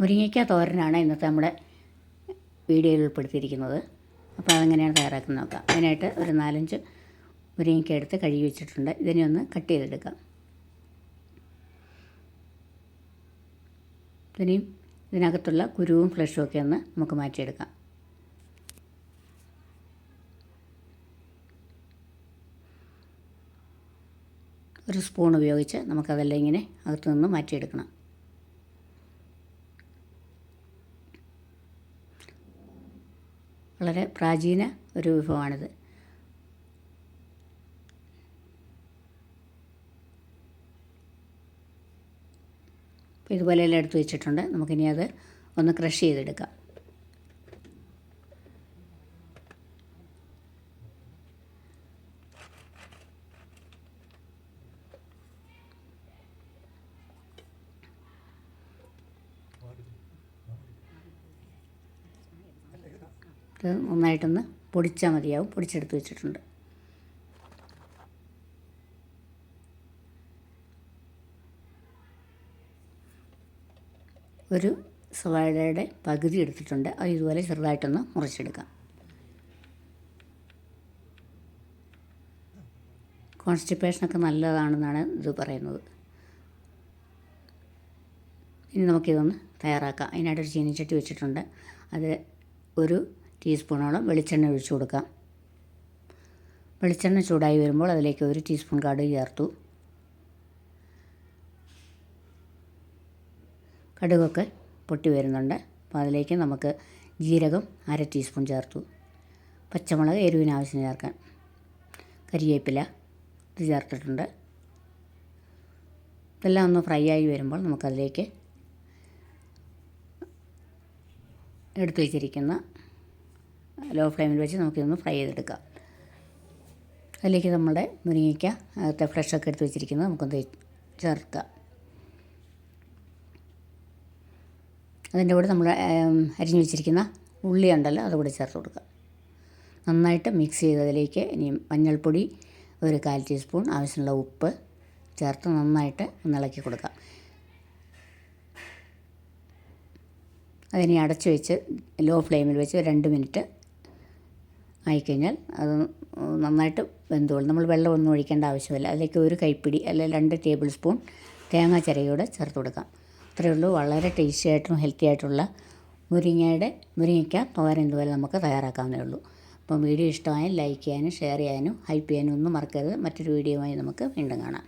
മുരിങ്ങയ്ക്ക തോരനാണ് ഇന്നത്തെ നമ്മുടെ വീഡിയോയിൽ ഉൾപ്പെടുത്തിയിരിക്കുന്നത്. അപ്പോൾ അതെങ്ങനെയാണ് തയ്യാറാക്കുന്നത് നോക്കാം. അതിനായിട്ട് ഒരു നാലഞ്ച് മുരിങ്ങയ്ക്ക എടുത്ത് കഴുകി വെച്ചിട്ടുണ്ട്. ഇതിനെ ഒന്ന് കട്ട് ചെയ്തെടുക്കാം. ഇതിനെയും ഇതിനകത്തുള്ള കുരുവും ഫ്ലഷും ഒക്കെ ഒന്ന് നമുക്ക് മാറ്റിയെടുക്കാം. ഒരു സ്പൂൺ ഉപയോഗിച്ച് നമുക്കതെല്ലാം ഇങ്ങനെ അകത്തു നിന്ന് മാറ്റിയെടുക്കണം. വളരെ പ്രാചീന ഒരു വിഭവമാണിത്. ഇതുപോലെ എല്ലാം എടുത്ത് വെച്ചിട്ടുണ്ട്. നമുക്കിനി അത് ഒന്ന് ക്രഷ് ചെയ്തെടുക്കാം. ഇത് നന്നായിട്ടൊന്ന് പൊടിച്ചാൽ മതിയാവും. പൊടിച്ചെടുത്ത് വെച്ചിട്ടുണ്ട്. ഒരു സവാഴയുടെ പകുതി എടുത്തിട്ടുണ്ട്. അത് ഇതുപോലെ ചെറുതായിട്ടൊന്ന് മുറിച്ചെടുക്കാം. കോൺസ്റ്റിപ്പേഷനൊക്കെ നല്ലതാണെന്നാണ് ഇത് പറയുന്നത്. ഇനി നമുക്കിതൊന്ന് തയ്യാറാക്കാം. അതിനായിട്ടൊരു ചീനിച്ചട്ടി വെച്ചിട്ടുണ്ട്. അത് ഒരു ടീസ്പൂണോളം വെളിച്ചെണ്ണ ഒഴിച്ചു കൊടുക്കാം. വെളിച്ചെണ്ണ ചൂടായി വരുമ്പോൾ അതിലേക്ക് ഒരു ടീസ്പൂൺ കടുക് ചേർത്തു. കടുകൊക്കെ പൊട്ടി വരുന്നുണ്ട്. അപ്പോൾ അതിലേക്ക് നമുക്ക് ജീരകം അര ടീസ്പൂൺ ചേർത്തു. പച്ചമുളക് എരിവിന് ആവശ്യം ചേർക്കാൻ കരിവേപ്പില ഇത് ചേർത്തിട്ടുണ്ട്. ഇതെല്ലാം ഒന്ന് ഫ്രൈ ആയി വരുമ്പോൾ നമുക്കതിലേക്ക് എടുത്തു വച്ചിരിക്കുന്ന ലോ ഫ്ലെയിമിൽ വെച്ച് നമുക്കിതൊന്ന് ഫ്രൈ ചെയ്തെടുക്കാം. അതിലേക്ക് നമ്മുടെ മുരിങ്ങയ്ക്ക അകത്തെ ഫ്രഷൊക്കെ എടുത്ത് വെച്ചിരിക്കുന്നത് നമുക്കൊന്ന് ചേർക്കാം. അതിന്റെ കൂടെ നമ്മൾ അരിഞ്ഞു വെച്ചിരിക്കുന്ന ഉള്ളി ഉണ്ടല്ലോ അതുകൂടെ ചേർത്ത് കൊടുക്കുക നന്നായിട്ട് മിക്സ് ചെയ്ത് അതിലേക്ക് ഇനി മഞ്ഞൾപ്പൊടി ഒരു കാൽ ടീസ്പൂൺ ആവശ്യമുള്ള ഉപ്പ് ചേർത്ത് നന്നായിട്ട് ഒന്ന് ഇളക്കി കൊടുക്കാം. അതിനെ അടച്ചു വെച്ച് ലോ ഫ്ലെയിമിൽ വെച്ച് രണ്ട് മിനിറ്റ് ആയിക്കഴിഞ്ഞാൽ അത് നന്നായിട്ട് വെന്തോളും. നമ്മൾ വെള്ളമൊന്നും ഒഴിക്കേണ്ട ആവശ്യമില്ല. അതിലേക്ക് ഒരു കൈപ്പിടി അല്ലെങ്കിൽ രണ്ട് ടേബിൾ സ്പൂൺ തേങ്ങാ ചിരയോടെ ചേർത്ത് കൊടുക്കാം. അത്രയേ ഉള്ളൂ. വളരെ ടേസ്റ്റി ആയിട്ടും ഹെൽത്തി ആയിട്ടുള്ള മുരിങ്ങയുടെ മുരിങ്ങയ്ക്ക തോരൻ ഇതുപോലെ നമുക്ക് തയ്യാറാക്കാവുന്നേ ഉള്ളൂ. അപ്പം വീഡിയോ ഇഷ്ടമായാൽ ലൈക്ക് ചെയ്യാനും ഷെയർ ചെയ്യാനും ഹൈപ്പ് ചെയ്യാനും ഒന്നും മറക്കരുത്. മറ്റൊരു വീഡിയോയുമായി നമുക്ക് വീണ്ടും കാണാം.